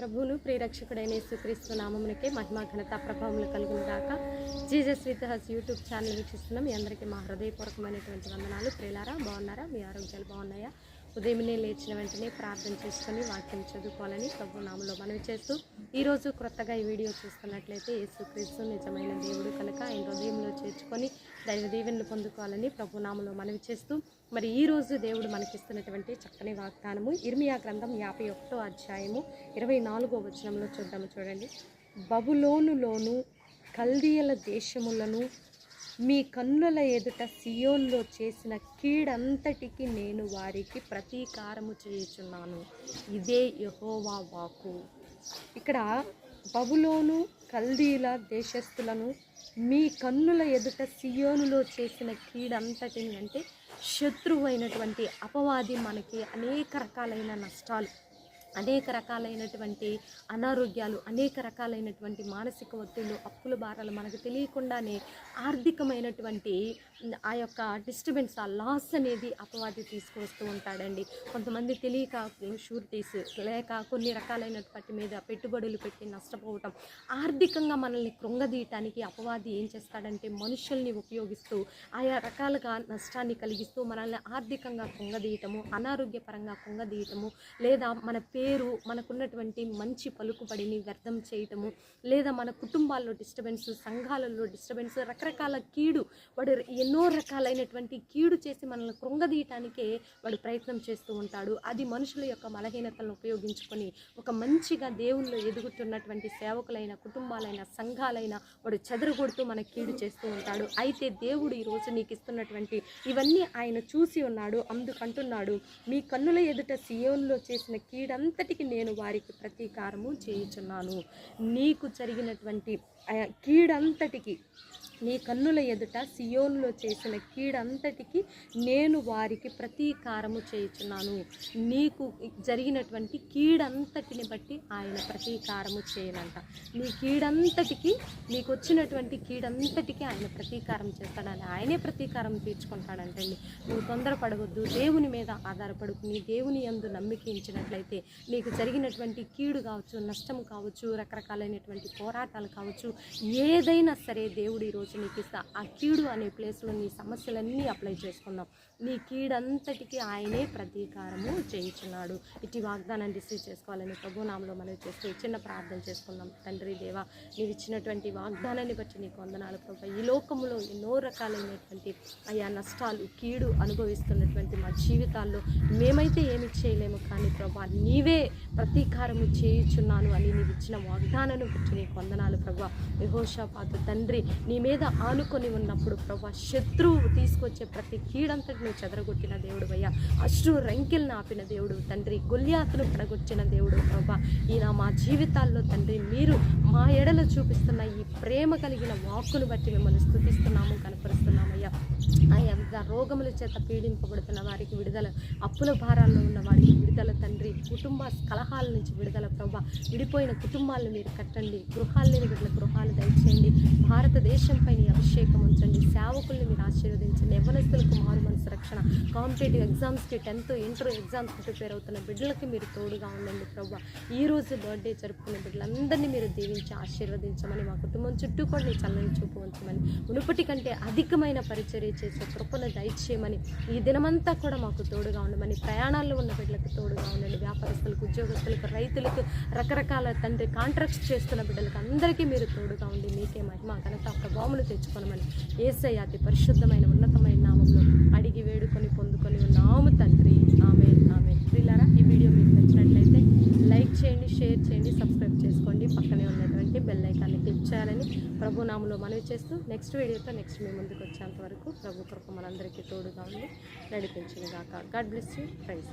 ప్రభువును ప్రియరక్షకుడైన యేసుక్రీస్తు నామమునకే మహిమా ఘనత ప్రభావములు కలుగును గాక. Jesus with us YouTube channel వీక్షిస్తున్నాం మీ అందరికీ మా హృదయపూర్వకమైనటువంటి వందనాలు. ప్రియులారా బాగున్నారా? మీ ఆరోగ్యాలు బాగున్నాయా? ఉదయమే లేచిన వెంటనే ప్రార్థన చేసుకొని వాక్యం చదువుకోవాలని ప్రభు నామలో మనవి చేస్తూ ఈరోజు క్రొత్తగా ఈ వీడియో చూస్తున్నట్లయితే యేసుక్రీస్తు నిజమైన దేవుడు కనుక ఆయన హృదయంలో చేర్చుకొని దైవ దీవెనలు పొందుకోవాలని ప్రభు నామలో మనవి చేస్తూ మరి ఈరోజు దేవుడు మనకిస్తున్నటువంటి చక్కని వాగ్దానము ఇర్మియా గ్రంథం యాభై ఒకటో అధ్యాయము ఇరవై నాలుగో వచనంలో చూద్దాము చూడండి. బబులోనులోను కల్దీయల దేశములను మీ కన్నుల ఎదుట సియోన్లో చేసిన కీడంతటికి నేను వారికి ప్రతీకారము చేయుచున్నాను. ఇదే యహోవా వాకు ఇక్కడ బబులోను కల్దీల దేశస్థులను మీ కన్నుల ఎదుట సియోనులో చేసిన కీడంతటిని అంటే శత్రువు అయినటువంటి అపవాది మనకి అనేక రకాలైన నష్టాలు అనేక రకాలైనటువంటి అనారోగ్యాలు అనేక రకాలైనటువంటి మానసిక ఒత్తిళ్ళు అప్పుల భారాలు మనకు తెలియకుండానే ఆర్థికమైనటువంటి ఆ యొక్క డిస్టర్బెన్స్ ఆ లాస్ అనేది అపవాది తీసుకువస్తూ ఉంటాడండి. కొంతమంది తెలియక షూరిటీస్ లేక కొన్ని రకాలైనటువంటి మీద పెట్టుబడులు పెట్టి నష్టపోవటం ఆర్థికంగా మనల్ని కృంగదీయటానికి అపవాది ఏం చేస్తాడంటే మనుషుల్ని ఉపయోగిస్తూ ఆయా రకాలుగా నష్టాన్ని కలిగిస్తూ మనల్ని ఆర్థికంగా కృంగదీయటము అనారోగ్యపరంగా కృంగదీయటము లేదా మన పేరు మనకున్నటువంటి మంచి పలుకుబడిని వ్యర్థం చేయటము లేదా మన కుటుంబాల్లో డిస్టర్బెన్స్ సంఘాలలో డిస్టర్బెన్స్ రకరకాల కీడు వాడు ఎన్నో రకాలైనటువంటి కీడు చేసి మనల్ని కృంగదీయటానికే వాడు ప్రయత్నం చేస్తూ ఉంటాడు. అది మనుషుల యొక్క బలహీనతలను ఉపయోగించుకొని ఒక మంచిగా దేవుళ్ళు ఎదుగుతున్నటువంటి సేవకులైన కుటుంబాలైన సంఘాలైన వాడు చెదరగొడుతూ మన కీడు చేస్తూ ఉంటాడు. అయితే దేవుడు ఈ రోజు నీకు ఇస్తున్నటువంటి ఇవన్నీ ఆయన చూసి ఉన్నాడు అందుకంటున్నాడు. మీ కన్నుల ఎదుట సియోన్లో చేసిన అంతటికి నేను వారికి ప్రతీకారము చేయుచున్నాను. నీకు జరిగినటువంటి కీడంతటికి నీ కన్నుల ఎదుట సియోనులో చేసిన కీడంతటికి నేను వారికి ప్రతీకారము చేయుచున్నాను. నీకు జరిగినటువంటి కీడంతటిని బట్టి ఆయన ప్రతీకారము చేయనంట. నీ కీడంతటికి నీకు వచ్చినటువంటి కీడంతటికి ఆయన ప్రతీకారం చేస్తాడని ఆయనే ప్రతీకారం తీర్చుకుంటాడంటండి. నువ్వు తొందరపడవద్దు. దేవుని మీద ఆధారపడుకు. నీ దేవుని యందు నమ్మికించినట్లయితే మీకు జరిగినటువంటి కీడు కావచ్చు నష్టం కావచ్చు రకరకాలైనటువంటి పోరాటాలు కావచ్చు ఏదైనా సరే దేవుడు ఈరోజు నీకు ఇస్తా. ఆ కీడు అనే ప్లేస్లో నీ సమస్యలన్నీ అప్లై చేసుకున్నాం నీ కీడంతటికి ఆయనే ప్రతీకారము చేయించున్నాడు. ఇటు వాగ్దానాన్ని రిసీవ్ చేసుకోవాలని ప్రభునామంలో మనం చేస్తూ చిన్న ప్రార్థన చేసుకున్నాం తండ్రి దేవా నీవు ఇచ్చినటువంటి వాగ్దానాన్ని బట్టి నీకు వందనాలు ప్రభు. ఈ లోకంలో ఎన్నో రకాలైనటువంటి అయా నష్టాలు కీడు అనుభవిస్తున్నటువంటి మా జీవితాల్లో మేమైతే ఏమి చేయలేము కానీ ప్రభా నీవే ప్రతీకారము చేయుచున్నాను అని నీవు ఇచ్చిన వాగ్దానాన్ని బట్టి నీకు వందనాలు ప్రభా. యహోషాపాతు తండ్రి నీ మీద ఆనుకొని ఉన్నప్పుడు ప్రభా శత్రువు తీసుకొచ్చే ప్రతి కీడంతటి నువ్వు చెదరగొట్టిన దేవుడు అయ్యా. అశ్రు రంకెల్ని ఆపిన దేవుడు తండ్రి గొల్యాతును పడగొచ్చిన దేవుడు ప్రభా. ఈయన మా జీవితాల్లో తండ్రి మీరు మా ఎడలో చూపిస్తున్న ఈ ప్రేమ కలిగిన వాక్కును బట్టి మిమ్మల్ని స్థుతిస్తున్నాము కనపరుస్తున్నామయ్యా ఆయా రోగముల చేత పీడింపబడుతున్న వారికి విడుదల అప్పుల భారాల్లో ఉన్న వారికి కుటుంబ కలహాల నుంచి విడుదల ప్రభా. విడిపోయిన కుటుంబాలను మీరు కట్టండి. గృహాలు లేని గృహాలు దయచేయండి. భారతదేశంపై నీ అభిషేకం సేవకుల్ని మీరు ఆశీర్వదించండి యవనస్తులకు మారు మనసు రక్షణ. కాంపిటేటివ్ ఎగ్జామ్స్కి టెన్త్ ఇంటర్ ఎగ్జామ్స్కి ప్రిపేర్ అవుతున్న బిడ్డలకి మీరు తోడుగా ఉండండి ప్రభు ఈ రోజు బర్త్డే జరుపుకున్న బిడ్డలందరినీ మీరు దీవించి ఆశీర్వదించమని మా కుటుంబం చుట్టూ కూడా నీ చల్లని చూపు ఉంచమని మునుపటి కంటే అధికమైన పరిచర్య చేసే కృపను దయచేయమని ఈ దినమంతా కూడా మాకు తోడుగా ఉండమని ప్రయాణాల్లో ఉన్న బిడ్డలకు తోడుగా ఉండండి. వ్యాపారస్తులకు ఉద్యోగస్తులకు రైతులకు రకరకాల తండ్రి కాంట్రాక్ట్స్ చేస్తున్న బిడ్డలకు అందరికీ మీరు తోడుగా ఉండి మీకే మహిమ ఘనత ప్రభావములు తెచ్చుకోనమని ఏసయ్య అతి పరిశుద్ధమైన ఉన్నతమైన నామంలో అడిగి వేడుకొని పొందుకొని ఉన్నాము తండ్రి. ఆమె ఆమె ప్రిలారా ఈ వీడియో మీకు నచ్చినట్లయితే లైక్ చేయండి షేర్ చేయండి సబ్స్క్రైబ్ చేసుకోండి. పక్కనే ఉన్నటువంటి బెల్ ఐకాన్ని క్లిక్ చేయాలని ప్రభు నామంలో మనవి చేస్తూ నెక్స్ట్ వీడియోతో నెక్స్ట్ మీ ముందుకు వచ్చేంత వరకు ప్రభు కృప మనందరికీ తోడుగా ఉండి నడిపించింది గాక గాడ్ బ్లెస్ యూ. ఫ్రెండ్స్